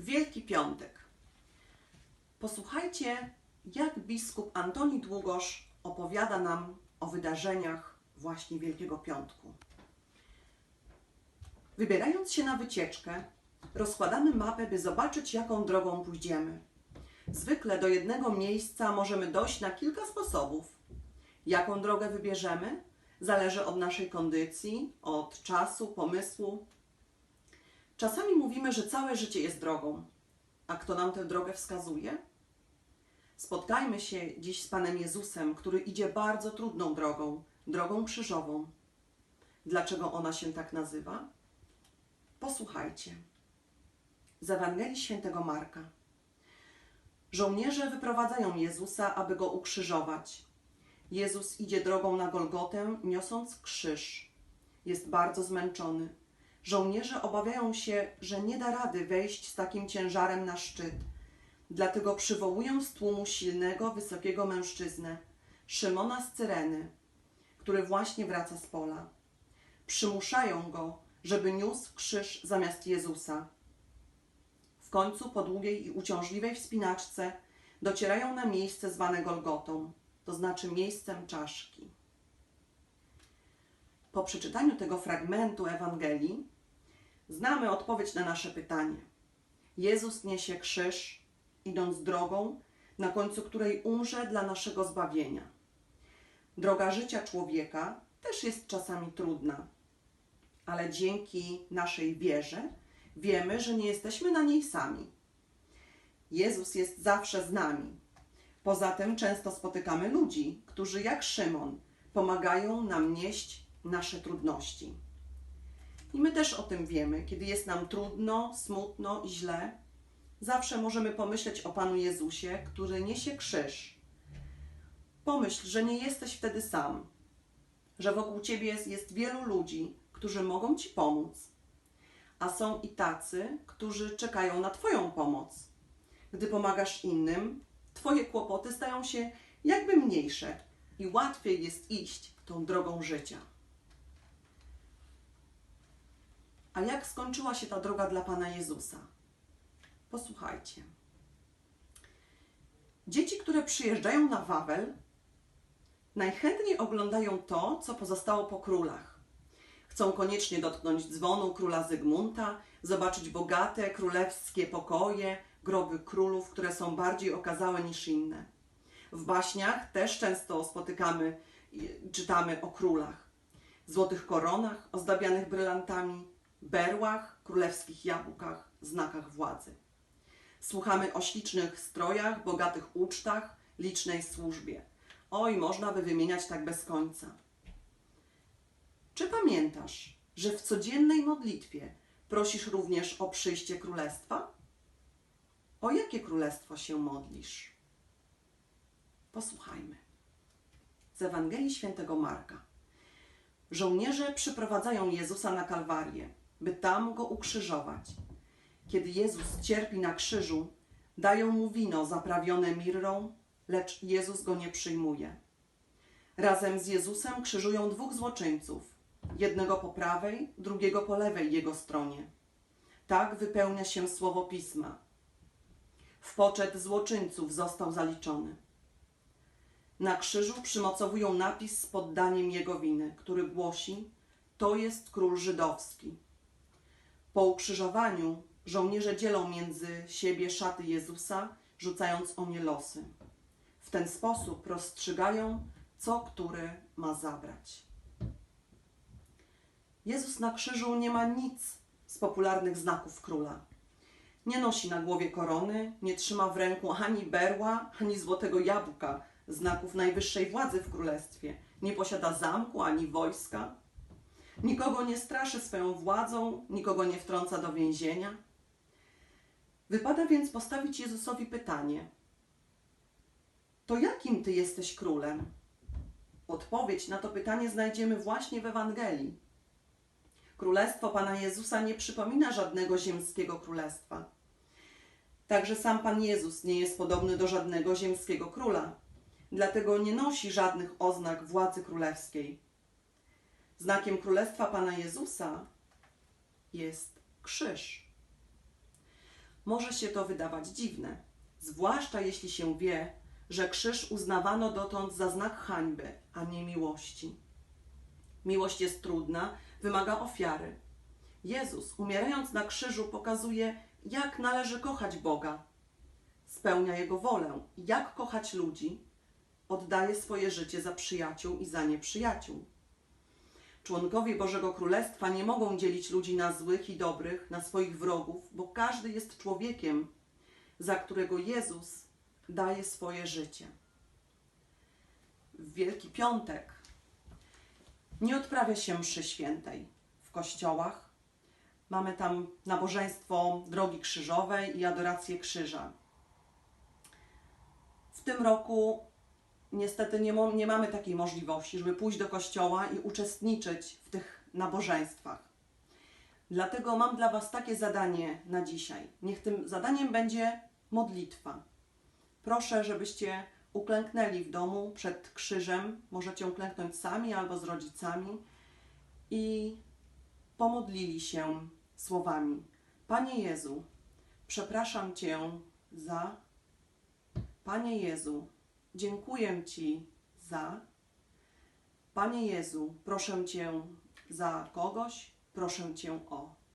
Wielki Piątek. Posłuchajcie, jak biskup Antoni Długosz opowiada nam o wydarzeniach właśnie Wielkiego Piątku. Wybierając się na wycieczkę, rozkładamy mapę, by zobaczyć, jaką drogą pójdziemy. Zwykle do jednego miejsca możemy dojść na kilka sposobów. Jaką drogę wybierzemy, zależy od naszej kondycji, od czasu, pomysłu. Czasami mówimy, że całe życie jest drogą. A kto nam tę drogę wskazuje? Spotkajmy się dziś z Panem Jezusem, który idzie bardzo trudną drogą, drogą krzyżową. Dlaczego ona się tak nazywa? Posłuchajcie. Z Ewangelii Świętego Marka. Żołnierze wyprowadzają Jezusa, aby go ukrzyżować. Jezus idzie drogą na Golgotę, niosąc krzyż. Jest bardzo zmęczony. Żołnierze obawiają się, że nie da rady wejść z takim ciężarem na szczyt. Dlatego przywołują z tłumu silnego, wysokiego mężczyznę, Szymona z Cyreny, który właśnie wraca z pola. Przymuszają go, żeby niósł krzyż zamiast Jezusa. W końcu po długiej i uciążliwej wspinaczce docierają na miejsce zwane Golgotą, to znaczy miejscem czaszki. Po przeczytaniu tego fragmentu Ewangelii znamy odpowiedź na nasze pytanie. Jezus niesie krzyż, idąc drogą, na końcu której umrze dla naszego zbawienia. Droga życia człowieka też jest czasami trudna, ale dzięki naszej wierze wiemy, że nie jesteśmy na niej sami. Jezus jest zawsze z nami. Poza tym często spotykamy ludzi, którzy jak Szymon pomagają nam nieść nasze trudności. I my też o tym wiemy, kiedy jest nam trudno, smutno i źle, zawsze możemy pomyśleć o Panu Jezusie, który niesie krzyż. Pomyśl, że nie jesteś wtedy sam, że wokół ciebie jest, jest wielu ludzi, którzy mogą ci pomóc, a są i tacy, którzy czekają na Twoją pomoc. Gdy pomagasz innym, Twoje kłopoty stają się jakby mniejsze i łatwiej jest iść tą drogą życia. A jak skończyła się ta droga dla Pana Jezusa? Posłuchajcie. Dzieci, które przyjeżdżają na Wawel, najchętniej oglądają to, co pozostało po królach. Chcą koniecznie dotknąć dzwonu króla Zygmunta, zobaczyć bogate królewskie pokoje, groby królów, które są bardziej okazałe niż inne. W baśniach też często spotykamy, czytamy o królach. Złotych koronach ozdabianych brylantami, berłach, królewskich jabłkach, znakach władzy. Słuchamy o ślicznych strojach, bogatych ucztach, licznej służbie. Oj, można by wymieniać tak bez końca. Czy pamiętasz, że w codziennej modlitwie prosisz również o przyjście królestwa? O jakie królestwo się modlisz? Posłuchajmy. Z Ewangelii Świętego Marka. Żołnierze przyprowadzają Jezusa na Kalwarię, by tam go ukrzyżować. Kiedy Jezus cierpi na krzyżu, dają mu wino zaprawione mirrą, lecz Jezus go nie przyjmuje. Razem z Jezusem krzyżują dwóch złoczyńców, jednego po prawej, drugiego po lewej jego stronie. Tak wypełnia się słowo pisma. W poczet złoczyńców został zaliczony. Na krzyżu przymocowują napis z poddaniem jego winy, który głosi: To jest król żydowski. Po ukrzyżowaniu żołnierze dzielą między siebie szaty Jezusa, rzucając o nie losy. W ten sposób rozstrzygają, co który ma zabrać. Jezus na krzyżu nie ma nic z popularnych znaków króla. Nie nosi na głowie korony, nie trzyma w ręku ani berła, ani złotego jabłka, znaków najwyższej władzy w królestwie. Nie posiada zamku ani wojska. Nikogo nie straszy swoją władzą, nikogo nie wtrąca do więzienia. Wypada więc postawić Jezusowi pytanie: To jakim ty jesteś królem? Odpowiedź na to pytanie znajdziemy właśnie w Ewangelii. Królestwo Pana Jezusa nie przypomina żadnego ziemskiego królestwa. Także sam Pan Jezus nie jest podobny do żadnego ziemskiego króla, dlatego nie nosi żadnych oznak władzy królewskiej. Znakiem królestwa Pana Jezusa jest krzyż. może się to wydawać dziwne, zwłaszcza jeśli się wie, że krzyż uznawano dotąd za znak hańby, a nie miłości. Miłość jest trudna, wymaga ofiary. Jezus, umierając na krzyżu, pokazuje, jak należy kochać Boga. Spełnia Jego wolę, jak kochać ludzi, oddaje swoje życie za przyjaciół i za nieprzyjaciół. Członkowie Bożego Królestwa nie mogą dzielić ludzi na złych i dobrych, na swoich wrogów, bo każdy jest człowiekiem, za którego Jezus daje swoje życie. W Wielki Piątek nie odprawia się mszy świętej w kościołach. Mamy tam nabożeństwo Drogi Krzyżowej i adorację krzyża. W tym roku niestety nie, nie mamy takiej możliwości, żeby pójść do kościoła i uczestniczyć w tych nabożeństwach. Dlatego mam dla Was takie zadanie na dzisiaj. Niech tym zadaniem będzie modlitwa. Proszę, żebyście uklęknęli w domu przed krzyżem. Możecie uklęknąć sami albo z rodzicami i pomodlili się słowami: Panie Jezu, przepraszam Cię za. Panie Jezu, dziękuję Ci za. Panie Jezu, proszę Cię za kogoś, proszę Cię o.